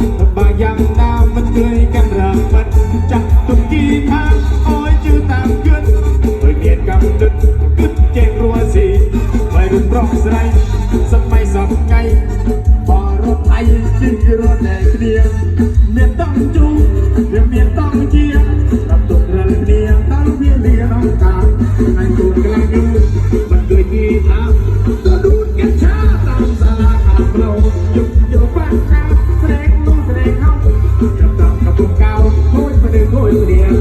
កាន់ដាមមិនឃើញកាន់រ៉ាមិនចាក់ទុកគីថាអើយជឿតាមគិតហើយមានកំណត់គិតចេះរួស៊ីហើយរុំប្រុសស្រីសម័យសពថ្ងៃបរត់ថៃជិះរត់តែគ្នាមានតំជូវាមានតំជាតាមទុករលគ្នាតាមវាលៀនងកាថ្ងៃជូនក្លាញ់យូរមិនឃើញគីថាទៅដួនកាឆាតាមសាលាខាងប្រោយុគយកបាក់ខាស្រែកនោះស្រែក กับตองกับพวเก่าโอ้ยมาดึงโอ้ยเดียว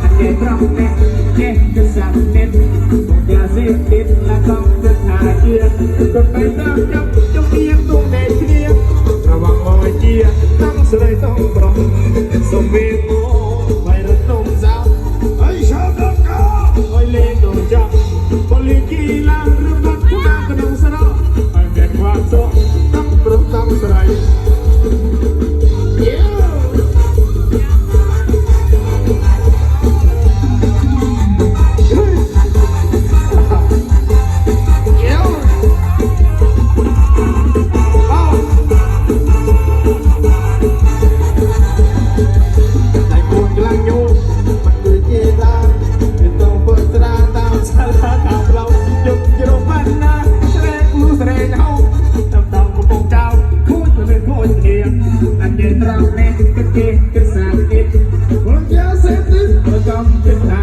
อันเด็ดรับแน่แน่กรสับเน็ต่ซียติดและต้องจะหาเกียร์กดไปตามจับจงเพีงตรงเด็ชีระวังมอเจียตั้งสลต้องปรองสมวี แน่กันเกณฑ์กระสาเกณฑ์คนเจ้าเสพติดประจำเป็น